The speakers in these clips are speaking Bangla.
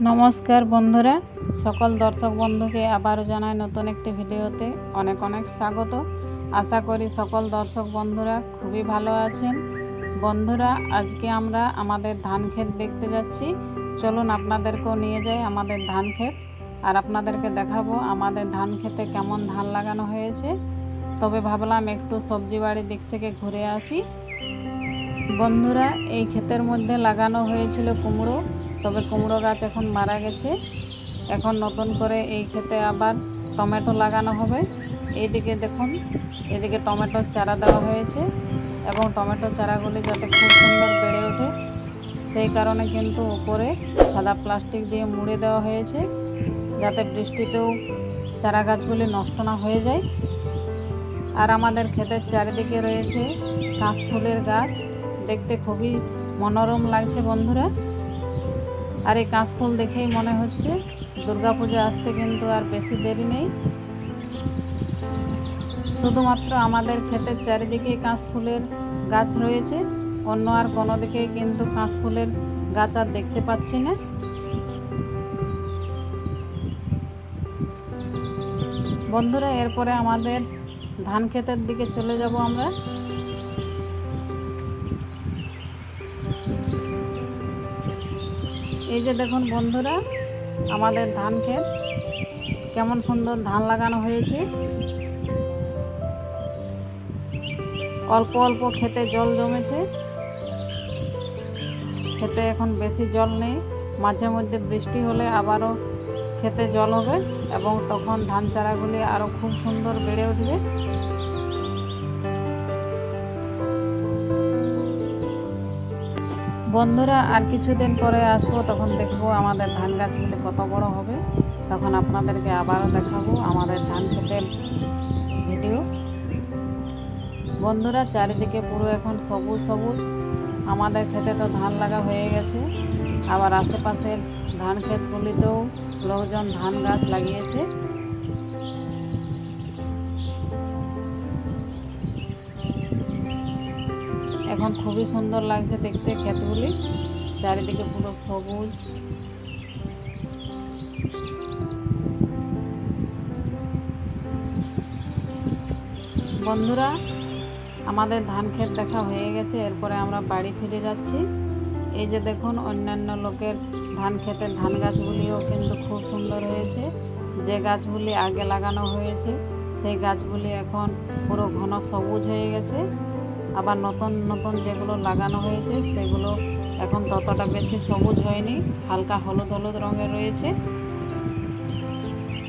নমস্কার বন্ধুরা। সকল দর্শক বন্ধুকে আবারও জানাই নতুন একটি ভিডিওতে অনেক অনেক স্বাগত। আশা করি সকল দর্শক বন্ধুরা খুবই ভালো আছেন। বন্ধুরা, আজকে আমরা আমাদের ধান ক্ষেত দেখতে যাচ্ছি। চলুন আপনাদেরকেও নিয়ে যাই আমাদের ধান ক্ষেত। আর আপনাদেরকে দেখাবো আমাদের ধান খেতে কেমন ধান লাগানো হয়েছে। তবে ভাবলাম একটু সবজি বাড়ির দিক থেকে ঘুরে আসি। বন্ধুরা, এই ক্ষেতের মধ্যে লাগানো হয়েছিল কুমড়ো। তবে কুমড়ো গাছ এখন মারা গেছে। এখন নতুন করে এই ক্ষেতে আবার টমেটো লাগানো হবে। এইদিকে দেখুন, এদিকে টমেটোর চারা দেওয়া হয়েছে এবং টমেটো চারাগুলি যাতে খুব সুন্দর বেড়ে ওঠে, সেই কারণে কিন্তু উপরে সাদা প্লাস্টিক দিয়ে মুড়ে দেওয়া হয়েছে যাতে বৃষ্টিতেও চারা গাছগুলি নষ্ট না হয়ে যায়। আর আমাদের ক্ষেতের চারিদিকে রয়েছে কাঁচফুলের গাছ। দেখতে খুবই মনোরম লাগছে বন্ধুরা। আর এই কাঁচফুল দেখেই মনে হচ্ছে দুর্গাপূজা আসতে কিন্তু আর বেশি দেরি নেই। শুধুমাত্র আমাদের ক্ষেতের চারিদিকে কাঁচফুলের গাছ রয়েছে, অন্য আর কোনো দিকে কিন্তু কাঁচফুলের গাছ আর দেখতে পাচ্ছি না। বন্ধুরা, এরপরে আমাদের ধান ক্ষেতের দিকে চলে যাব আমরা। এই যে দেখুন বন্ধুরা, আমাদের ধান ক্ষেত। কেমন সুন্দর ধান লাগানো হয়েছে। অল্প অল্প খেতে জল জমেছে। খেতে এখন বেশি জল নেই। মাঝে মধ্যে বৃষ্টি হলে আবারও খেতে জল হবে এবং তখন ধান চারাগুলি আরও খুব সুন্দর বেড়ে উঠবে। বন্ধুরা, আর কিছুদিন পরে আসব, তখন দেখব আমাদের ধান গাছগুলি কত বড় হবে। তখন আপনাদেরকে আবারও দেখাবো আমাদের ধান ক্ষেতের ভিডিও। বন্ধুরা, চারিদিকে পুরো এখন সবুজ সবুজ। আমাদের ক্ষেতে তো ধান লাগা হয়ে গেছে। আবার আশেপাশের ধান ক্ষেতগুলিতেও লোকজন ধান গাছ লাগিয়েছে। এখন খুবই সুন্দর লাগছে দেখতে ক্ষেতগুলি চারিদিকে পুরো সবুজ। বন্ধুরা, আমাদের ধান ক্ষেত দেখা হয়ে গেছে, এরপরে আমরা বাড়ি ফিরে যাচ্ছি। এই যে দেখুন, অন্যান্য লোকের ধান ক্ষেতের ধান গাছগুলিও কিন্তু খুব সুন্দর হয়েছে। যে গাছগুলি আগে লাগানো হয়েছে, সেই গাছগুলি এখন পুরো ঘন সবুজ হয়ে গেছে। আবার নতুন নতুন যেগুলো লাগানো হয়েছে, সেগুলো এখন ততটা বেশি সবুজ হয়নি, হালকা হলুদ হলুদ রঙের রয়েছে।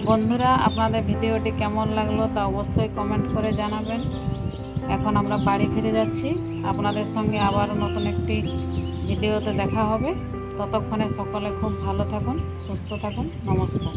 বন্ধুরা, আপনাদের ভিডিওটি কেমন লাগল তা অবশ্যই কমেন্ট করে জানাবেন। এখন আমরা বাড়ি ফিরে যাচ্ছি। আপনাদের সঙ্গে আবারও নতুন একটি ভিডিওতে দেখা হবে। ততক্ষণে সকলে খুব ভালো থাকুন, সুস্থ থাকুন। নমস্কার।